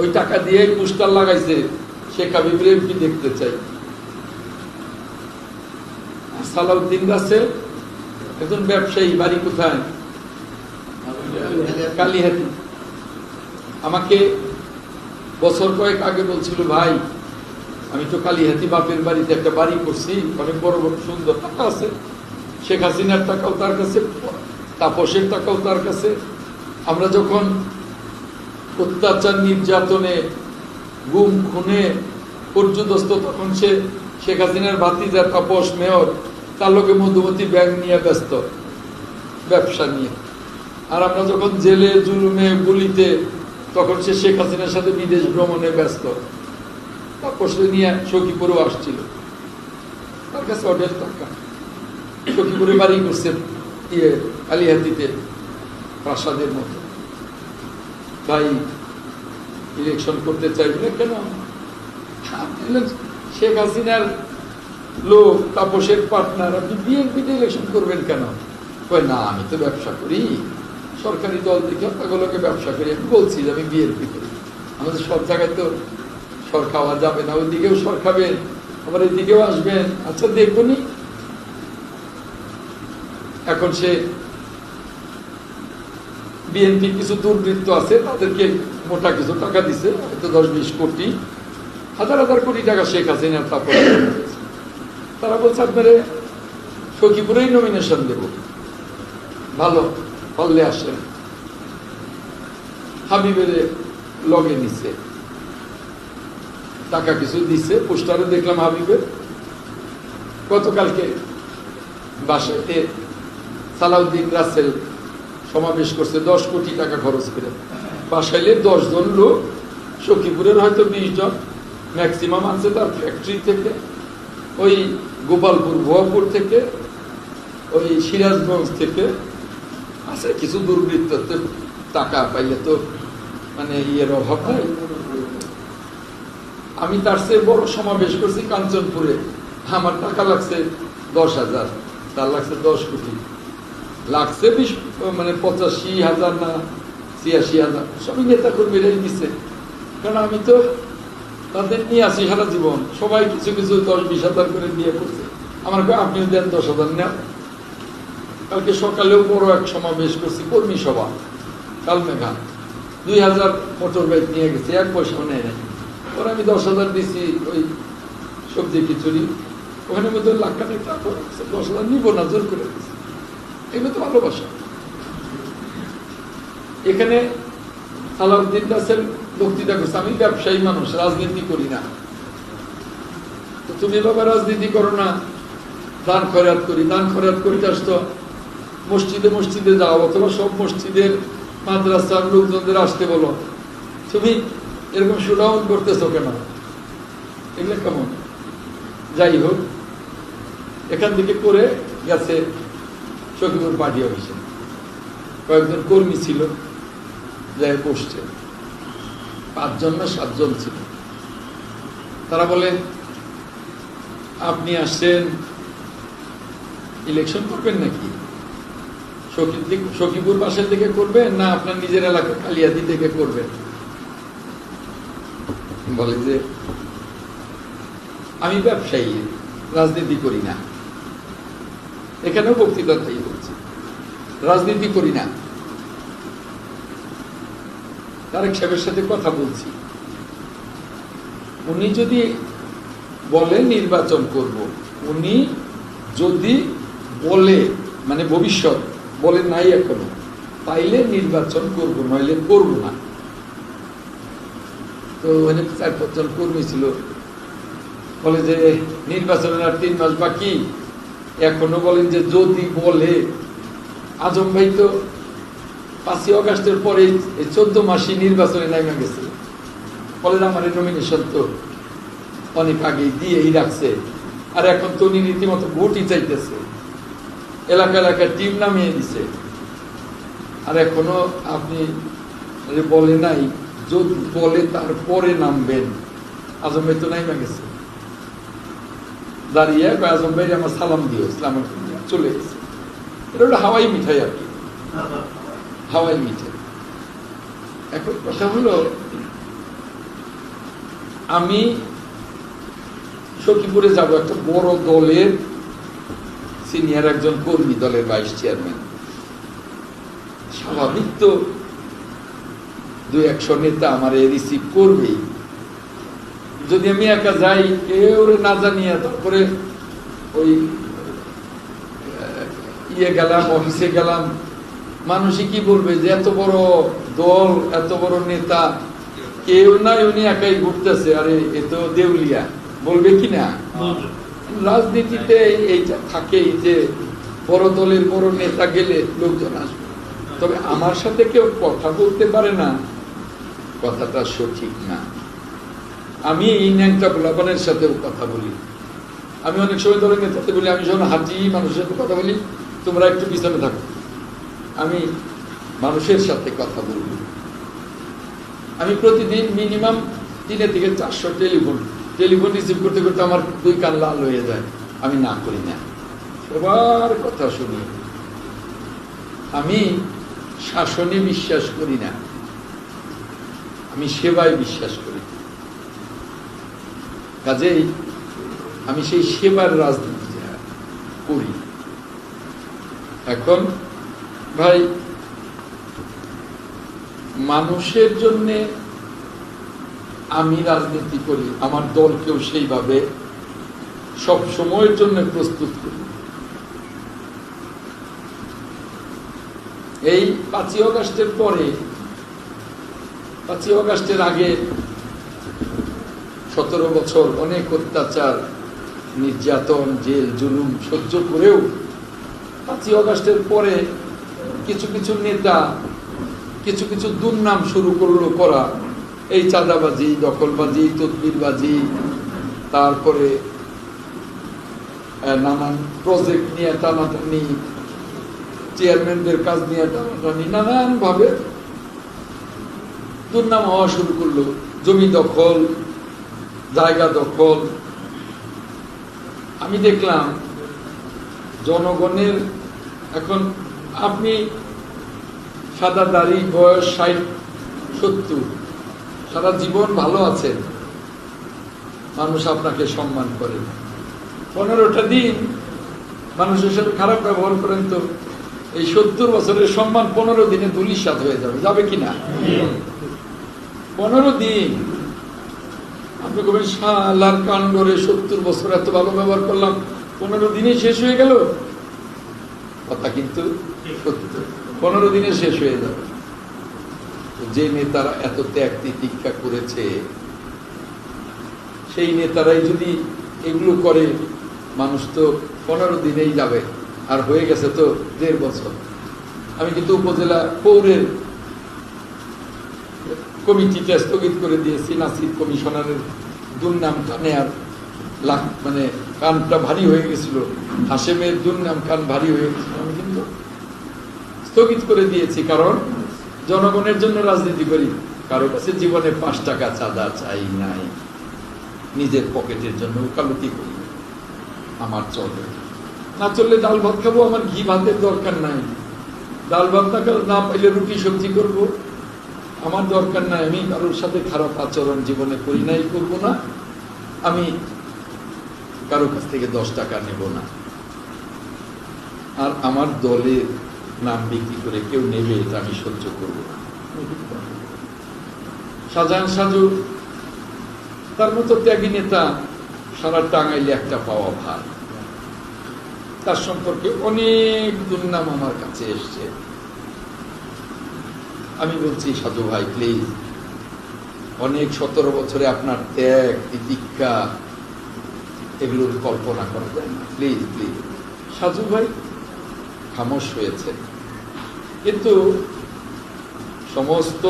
ওই টাকা দিয়ে পোস্টার লাগাইছে। শেখ হাবিবের এমপি দেখতে চাই। সালাউদ্দিন রাসেল একজন ব্যবসায়ী, বাড়ি কোথায়? কালীহাতি আমাকে বছর কয়েক আগে বলছিল, ভাই, আমি তো কালীহাতি বাপের বাড়িতে একটা বাড়ি করছি, অনেক বড় বড়, সুন্দর টাকা আছে। শেখ হাসিনার টাকাও তার কাছে, তাপসের টাকাও তার কাছে। আমরা যখন অত্যাচার, নির্যাতনে, গুম, খুনে পর্যদস্ত। তখন সে, শেখ হাসিনার ভাতিজা তাপস মেয়র, তার লোকে মধুমতি ব্যাংক নিয়ে ব্যস্ত, ব্যবসা নিয়ে। আর আমরা যখন জেলে, জুলুমে, গুলিতে, তখন সে শেখ হাসিনার সাথে বিদেশ ভ্রমণে ব্যস্ত। তাপস নিয়ে সখীপুরেও আসছিল। তার কাছে অঢেল টাকা। সখীপুরে বাড়ি করছে ইয়ে আলিহাতিতে, প্রাসাদের মতো। ভাই ইলেকশন করতে চাইবে না কেন শেখ হাসিনার লোক, তাপসের পার্টনার আপনি বিএনপিতে ইলেকশন করবেন কেন? কয়, না, আমি তো ব্যবসা করি। সরকারি দল থেকে আপনাগুলোকে ব্যবসা করি। আমি বলছি যে আমি বিএনপি করি। আমাদের সব জায়গায় তো সর খাওয়া যাবে না। ওইদিকেও সর খাবেন, আবার এদিকেও আসবেন। আচ্ছা দেখবনি এখন সে বিএনপি কিছু দুর্বৃত্ত আছে, তাদেরকে মোটা কিছু টাকা দিছে, হয়তো দশ বিশ কোটি। হাজার হাজার কোটি টাকা শেখ হাসিনা তারপরে তারা বলছে, আপনারে সখীপুরেই নমিনেশন দেব। ভালো, পারলে আসেন। হাবিবের লগে নিছে। টাকা কিছু দিছে, পোস্টারে দেখলাম হাবিবের। গতকালকে বাসাতে সালাউদ্দিন রাসেল সমাবেশ করছে, দশ কোটি টাকা খরচ করে। বাসাইলে দশ জন লোক, সখীপুরের হয়তো বিশ জন ম্যাক্সিমাম আছে তার ফ্যাক্টরি থেকে, ওই গোপালপুর, ভুয়াপুর থেকে, ওই সিরাজগঞ্জ থেকে। আছে কিছু দুর্বৃত্ত টাকা পাইলে তো মানে ইয়ের অভাব নাই। আমি তার চেয়ে বড় সমাবেশ করছি কাঞ্চনপুরে। আমার টাকা লাগছে দশ হাজার, তার লাগছে দশ কোটি। লাগছে বিশ মানে পঁচাশি হাজার না ছিয়াশি হাজার, সবই নেতা কর্মীরাই দিচ্ছে কারণ আমি তো তাদের নিয়ে আসি সারা জীবন। সবাই কিছু কিছু দশ বিশ হাজার করে দিয়ে করছে। আমার কয় আপনিও দেন দশ হাজার নেন, কালকে সকালেও বড় এক সমাবেশ করছি কর্মী সভা কালমেঘা দুই হাজার মোটর বাইক নিয়ে গেছে, এক পয়সাও নেয় নাই। ওরা আমি দশ হাজার দিছি ওই সবজি খিচুড়ি। ওখানে মধ্যে লাখ টাকা দশ হাজার নিব না, জোর করে দিছি। এগুলো তো ভালোবাসা এখানে সালাউদ্দিন দাসের বক্তৃতা করছে। আমি ব্যবসায়ী মানুষ, রাজনীতি করি না। তুমি বাবা রাজনীতি করো না দান খয়রাত করি। দান খয়রাত করতে আসতো মসজিদে মসজিদে যাও, অথবা সব মসজিদের মাদ্রাসার লোকজনদের আসতে বলো। তুমি এরকম সুডাউন করতেছো কেন? এগুলো কেমন? যাই হোক, এখান থেকে করে গেছে সখীপুর পার্টি অফিসে। কয়েকজন কর্মী ছিল, যাই বসছে। পাঁচজন না সাতজন ছিল। তারা বলে, আপনি আসছেন, ইলেকশন করবেন নাকি? সখী সখীপুর পাশের দিকে করবেন না আপনার নিজের এলাকা কালিয়াদি থেকে করবেন? বলে যে, আমি ব্যবসায়ী, রাজনীতি করি না। এখানেও বক্তৃতা তাই বলছি। রাজনীতি করি না। তারেক সাহেবের সাথে কথা বলছি। উনি যদি বলে নির্বাচন করব, উনি যদি বলে মানে ভবিষ্যৎ, বলে নাই এখনও, তাইলে নির্বাচন করব, নইলে করব না। তো ওখানে চার পাঁচজন কর্মী ছিল। বলে যে, নির্বাচনের আর তিন মাস বাকি। এখনও বলেন যে যদি বলে, আজম ভাই তো পাঁচই অগাস্টের পরে এই চোদ্দ মাসই নির্বাচনে নামে গেছে। ফলে আমার নমিনেশন তো অনেক আগেই দিয়েই রাখছে। আর এখন তো উনি রীতিমতো ভোটই চাইতেছে। এলাকা এলাকায় টিম নামিয়ে দিছে। আর এখনও আপনি বলে নাই, যদি বলে তারপরে নামবেন। আজম ভাই তো নাইমা গেছে। দাঁড়িয়ে ভাই আমার সালাম চলে গেছে। এটা হাওয়াই মিঠাই আর কি। হাওয়াই মিঠাই। এখন কথা হলো, আমি সখীপুরে যাব একটা বড় দলের সিনিয়র একজন কর্মী দলের ভাইস চেয়ারম্যান স্বাভাবিক তো দুই একশো নেতা আমার রিসিভ করবেই। যদি আমি একা যাই কেউ না জানিয়ে তারপরে ওই ইয়ে গেলাম অফিসে গেলাম। মানুষই কি বলবে যে এত বড় দল এত বড় নেতা? কেউ নাই উনি একাই ঘুরতেছে। আরে এ তো দেউলিয়া। বলবে কি না? রাজনীতিতে এইটা থাকেই যে বড় দলের বড় নেতা গেলে লোকজন আসবে। তবে আমার সাথে কেউ কথা বলতে পারে না। কথাটা সঠিক না। আমি এই ন্যাংটা গোলাপানের সাথেও কথা বলি। আমি অনেক সময় দলের নেতাতে বলি, আমি যখন হাঁটি মানুষের সাথে কথা বলি, তোমরা একটু পিছনে থাকো। আমি মানুষের সাথে কথা বলব। আমি প্রতিদিন মিনিমাম তিনে থেকে চারশো টেলিফোন টেলিফোন রিসিভ করতে করতে আমার দুই কান লাল হয়ে যায়। আমি না করি না। সবার কথা শুনি। আমি শাসনে বিশ্বাস করি না। আমি সেবায় বিশ্বাস করি। কাজেই আমি সেই সেবার রাজনীতি করি। এখন ভাই, মানুষের জন্য আমি রাজনীতি করি, আমার দলকেও সেইভাবে সব সময়ের জন্য প্রস্তুত করি। এই পাঁচই অগাস্টের পরে, পাঁচই অগাস্টের আগে সতেরো বছর অনেক অত্যাচার, নির্যাতন, জেল, জুলুম সহ্য করেও পাঁচই অগাস্টের পরে কিছু কিছু নেতা, কিছু কিছু দুর্নাম শুরু করল করা। এই চাঁদাবাজি, দখলবাজি, তদবিরবাজি, তারপরে নানান প্রজেক্ট নিয়ে টানাটানি চেয়ারম্যানদের কাজ নিয়ে টানাটানি নানান ভাবে দুর্নাম হওয়া শুরু করল। জমি দখল জায়গা দখল। আমি দেখলাম জনগণের এখন আপনি সাদা দাড়ি বয়স ষাট সত্তর সারা জীবন ভালো আছেন। মানুষ আপনাকে সম্মান করে। পনেরোটা দিন মানুষের সাথে খারাপ ব্যবহার করেন তো এই সত্তর বছরের সম্মান পনেরো দিনে দুলিশাত হয়ে যাবে যাবে কি না পনেরো দিন আপনি কবেন শালার কাণ্ডরে সত্তর বছর এত ভালো ব্যবহার করলাম, পনেরো দিনে শেষ হয়ে গেল? কথা কিন্তু পনেরো দিনে শেষ হয়ে যাবে। যে নেতারা এত ত্যাগ তিতিক্ষা করেছে, সেই নেতারাই যদি এগুলো করে, মানুষ তো পনেরো দিনেই যাবে। আর হয়ে গেছে তো দেড় বছর। আমি কিন্তু উপজেলা পৌরের কমিটিটা স্থগিত করে দিয়েছি, নাসির কমিশনারের দুর্নাম কানে আর লাখ মানে কানটা ভারী হয়ে গেছিল। হাসেমের দুর্নাম কান ভারী হয়ে গেছিল। আমি কিন্তু স্থগিত করে দিয়েছি, কারণ জনগণের জন্য রাজনীতি করি। কারও কাছে জীবনে পাঁচ টাকা চাঁদা চাই নাই। নিজের পকেটের জন্য ওকালতি করি। আমার চলে। না চললে ডাল ভাত খাব, আমার ঘি ভাতের দরকার নাই। ডাল ভাত না না পাইলে রুটি সবজি করব। আমার দরকার নাই, আমি কারোর সাথে খারাপ আচরণ জীবনে করি নাই, করব না। আমি কারও কাছ থেকে দশ টাকা নেব না। আর আমার দলের নাম বিক্রি করে কেউ নেবে, এটা আমি সহ্য করব না। শাহজাহান সাজু, তার মতো ত্যাগী নেতা সারা টাঙ্গাইলে একটা পাওয়া ভার। তার সম্পর্কে অনেক দুর্নাম আমার কাছে এসছে। আমি বলছি, সাধু ভাই প্লিজ অনেক সতেরো বছরে আপনার ত্যাগ, তিতিক্ষা, এগুলোর কল্পনা করা যায় না। প্লিজ প্লিজ সাধু ভাই খামোশ হয়েছে। কিন্তু সমস্ত